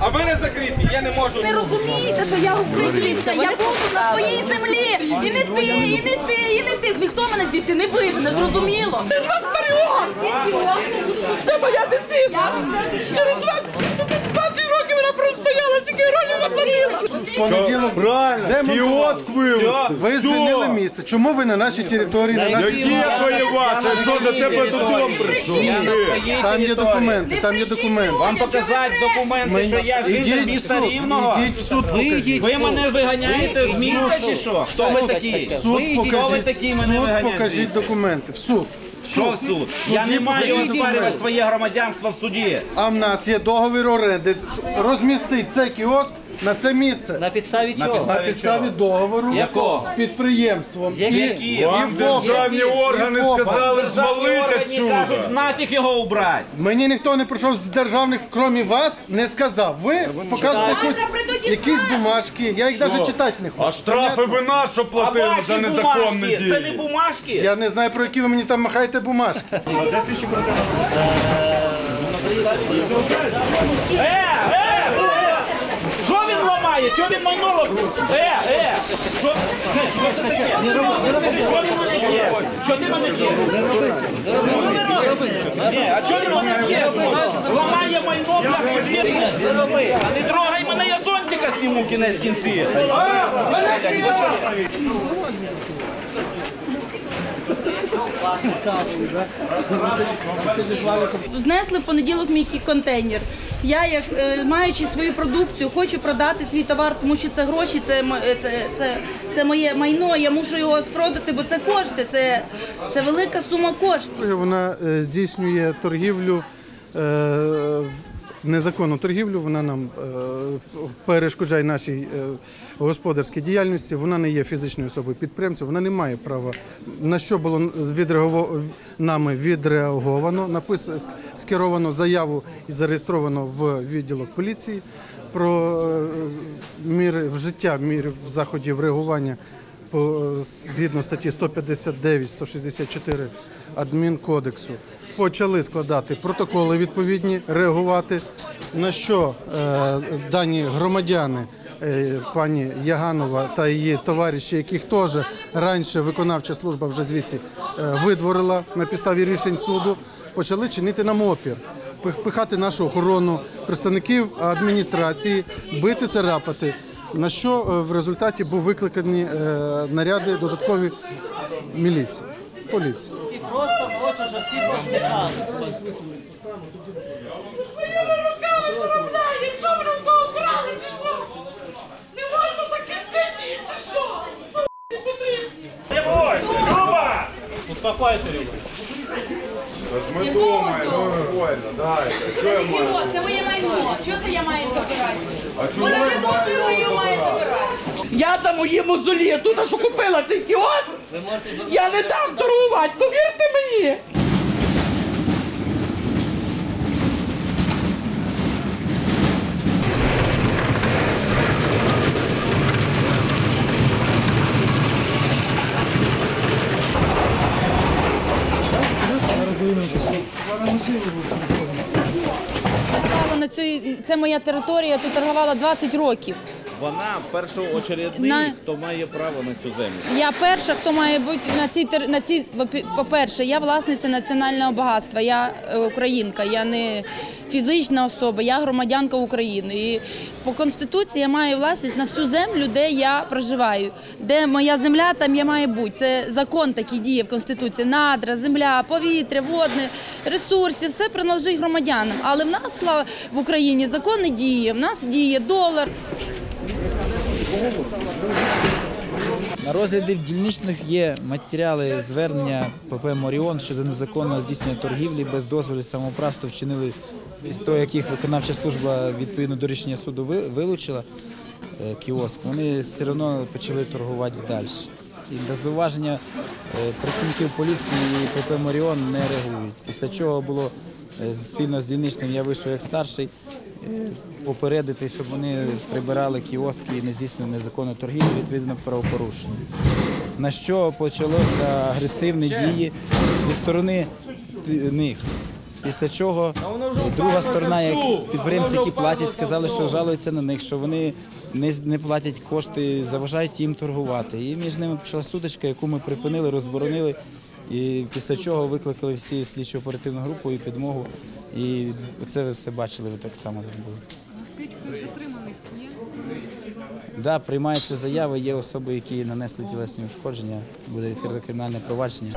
А ви не закриті, я не можу. Не розумієте, що я українка, я буду на своїй землі. І не ти, і не ти, і не ти. Ніхто мене звідси не вижене, зрозуміло. Ти ж вас Це моя дитина. Через вас 20 років вона простояла, тільки гроші заплатила. Понеділок Правильно, кіоск вивезти. ви звільнили місце. Чому ви на нашій території, на нашій Які воювати? Що до тебе додому прийшов? Там є документи, там є документи. Вам показати документи, що я житель міста Рівного? ідіть в суд, покажіть. Ви мене виганяєте з міста чи що? Хто ви такі? Суд Хто ви такі мене суд виганяєте? покажіть документи. В суд. Що в суд? Я не маю оспарювати своє громадянство в суді. А в нас є договір оренди. Розмістить цей кіоск на це місце. На підставі чого? На підставі підставі чого? договору Якого? з підприємством. Які? Які? І Вам ФОП. державні органи І ФОП. сказали Державні звалити органи кажуть, отсюда. нафіг його убрати. Мені ніхто не прийшов з державних, крім вас, не сказав. Ви показуєте якусь, якісь бумажки. Я їх навіть читати не хочу. А штрафи ви на що А платили за ваші незаконні бумажки, це не дії? бумажки. Я не знаю, про які ви мені там махаєте бумажки. Е, е, е! Він? Що він майно? Е, е! Що, що це таке? Що він мене є? Що ти мене є? Ні, а що він мене є? Ламає майно, бля, А не трогай мене, я зонтика зніму кінець кінці. Знесли в понеділок мій контейнер. Я, як е, маючи свою продукцію, хочу продати свій товар, тому що це гроші, це, е, це, це, це моє майно. Я мушу його спродати, бо це кошти, це, це велика сума коштів. Вона е, здійснює торгівлю. Незаконну торгівлю, вона нам е, перешкоджає нашій е, господарській діяльності. Вона не є фізичною особою підприємцем, вона не має права. На що було відреаго- нами відреаговано, напис... скеровано заяву і зареєстровано в відділок поліції про е, міри вжиття мір заходів реагування по згідно статті 159 164 адмінкодексу почали складати протоколи відповідні, реагувати. На що е, дані громадяни, е, пані Яганова та її товариші, яких теж раніше виконавча служба вже звідси е, видворила на підставі рішень суду, почали чинити нам опір. пих- Пихати нашу охорону, представників адміністрації, бити царапати. На що е, в результаті був викликані е, наряди додаткові міліції, поліції. Просто хочу, щоб всі посміхали. Успокойся, Люба. Ми думаємо. Що я маю? Це моє майно. Чого це я маю забирати що я маю забирати. Я за мої мозолі тут що купила цей кіоск. Я не дам торгувати, повірте мені. На цій, це моя територія, я тут торгувала 20 років. Вона першоочередний, На- хто має право на цю землю. Я перша, хто має бути на цій тер- на цій, по- по-перше, я власниця національного багатства, я е, українка, я не фізична особа, я громадянка України. І по конституції я маю власність на всю землю, де я проживаю. Де моя земля, там я маю бути. Це закон такий діє в конституції. Надра, земля, повітря, водне, ресурси, все принадлежить громадянам. Але в нас слава в Україні закон не діє. В нас діє долар. На розгляді в дільничних є матеріали звернення ПП Моріон щодо незаконного здійснення торгівлі без дозволу самоправства вчинили після того, яких виконавча служба відповідно до рішення суду вилучила е, кіоск, вони все одно почали торгувати далі. І на зауваження е, працівників поліції і ПП Моріон не реагують. Після чого було е, спільно з дільничним, я вийшов як старший, е, попередити, щоб вони прибирали кіоски і не здійснювали незаконну торгівлю відповідно правопорушення. На що почалося агресивні дії зі сторони них. Після чого друга сторона, як підприємці, які платять, сказали, що жалуються на них, що вони не, платять кошти, заважають їм торгувати. І між ними почала сутичка, яку ми припинили, розборонили. І після чого викликали всі слідчо оперативну групу і підмогу. І це ви все бачили, ви так само тут були. Скажіть, хтось затриманих є? Да, приймаються заяви, є особи, які нанесли тілесні ушкодження, буде відкрито кримінальне провадження.